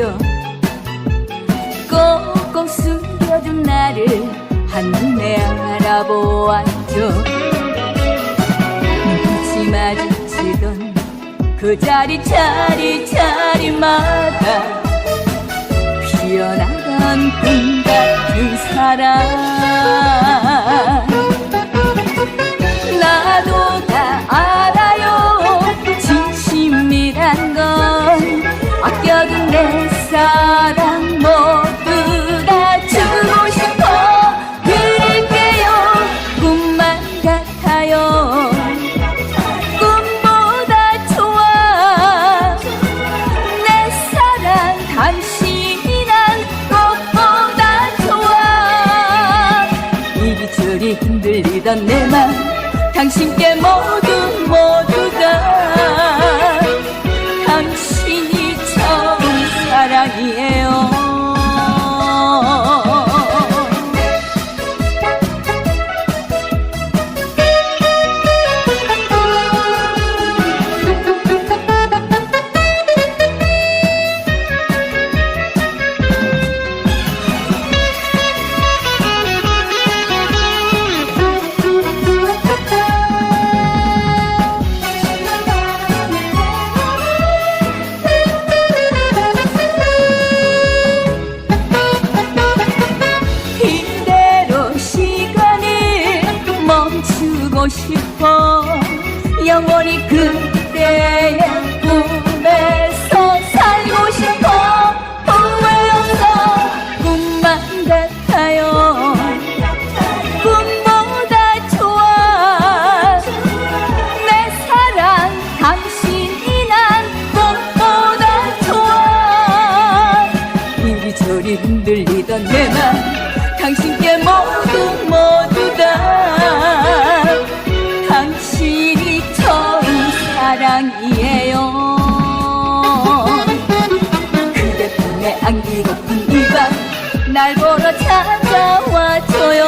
보았죠. 꼭꼭 숨겨둔 나를 한눈에 알아보았죠. 눈빛이 마주치던 그 자리 자리 자리마다 피어나간 꿈 같은 사랑 당신이 난 꽃보다 좋아. 이리저리 흔들리던 내 맘 당신께 모두 모두가 싶어. 영원히 그때의 꿈에서 살고 싶어. 후회 없어. 꿈만 같아요. 꿈보다 좋아. 내 사랑 당신이 난 꽃보다 좋아. 이리저리 흔들 품에 안기고픈 이밤 날 보러 찾아와줘요